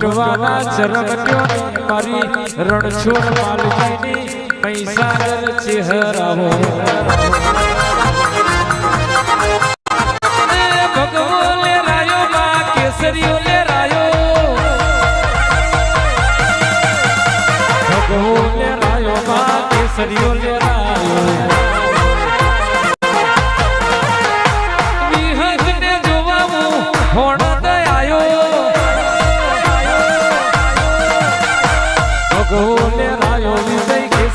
વટવાના ચરમટ્યો મારી રણછોડ માલજીની મહીસાગર ચહેરાવો એ ભગવો લે રાયો, માં કેસરીઓ લે રાયો. ભગવો લે રાયો, માં કેસરીઓ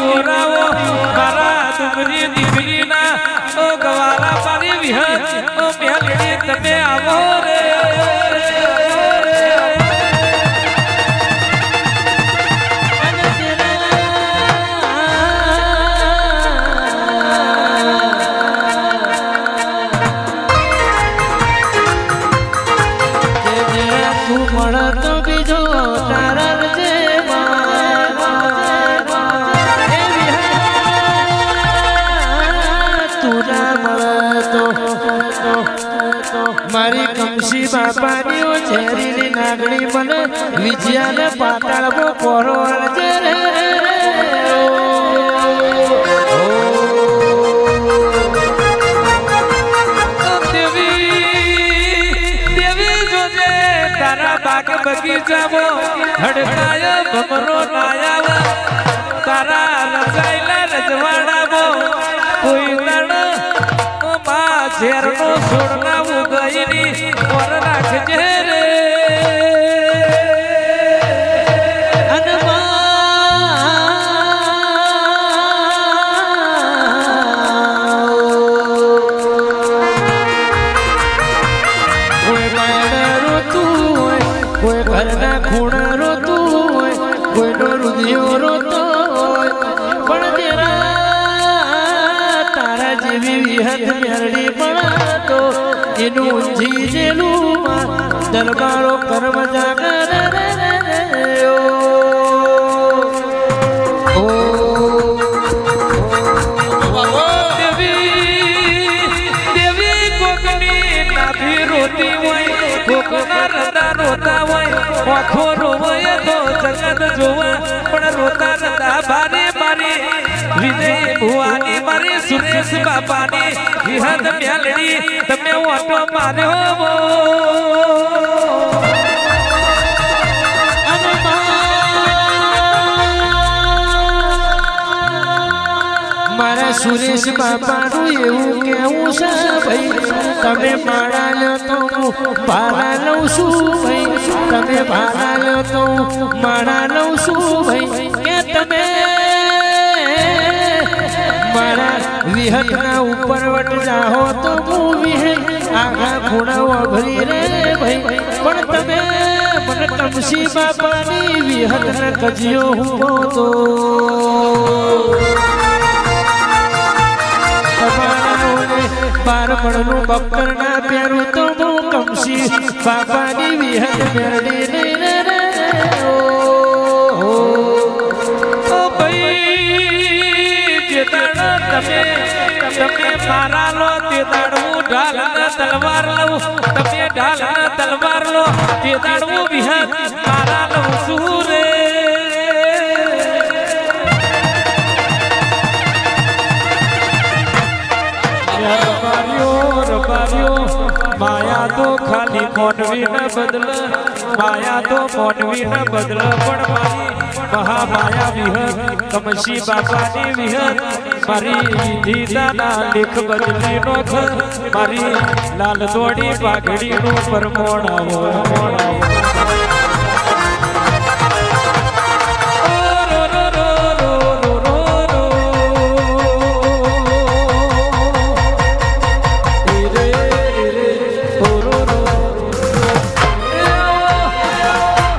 પિયોરાવો, મારા ડુંગરી મારી કમસી બાપાની ઝેરીની નાગણી મને વિજયાને પાતાળવો પોરો અરજે રે. દેવી દેવી તારા બાગ ભમરો તારા રજવાડામાં કોઈ તણમાં, ઝેરનો છોડનાવું કોઈ ઘરના ખૂણા રોતું હોય કોઈનો રુધિયો રોતો હોય. પણ તેરા તારા જેવી વિહત મેરડી પણ એનું ઊંઝી જેલું દરબારો કર્મ જાગર કોકની નાભી રોતી હોય આંખો રોવાય તો જગત જોવા. પણ રોતા નતા બારે બારે, વિજય ભુવાની મારે સુરેશ બાપાની વિહદ મેલડી તમે ઓટો માર્યો મારા સુરેશ બાપાનું એવું કેવું છે ભાઈ? તમે મારા તો ભાડા લઉં છું ભાઈ. તમે ભાડા તો માણા લઉં છું કે તમે મારા વિહતના ઉપર વટ જાહો તો હું વિહે. આગા ખૂણા વભરી રે ભાઈ. પણ તમે મને તમસી બાપાની વિહતના કજિયો હું તો. પાર બાર મણનું બક્કર ના પહેરું તો કમસી બાપાની વિહત મેરડી નહીં તમે તમે મારા લો તે દાડવું ઢાલ ને તલવાર લઉં તમે ઢાલ તલવાર લો તે દાડવું વિહત મારા લઉં માયા તો ખાલી મોનવી ન બદલ, માયા તો મોનવી ન બદલ. પણ મારી મહામાયા વિહત કમશી બાપાની વિહત મારી દીદાના લેખ બદલી નોખ મારી લાલ દોડી પાઘડીનું પરમોણાવો પરમોણાવો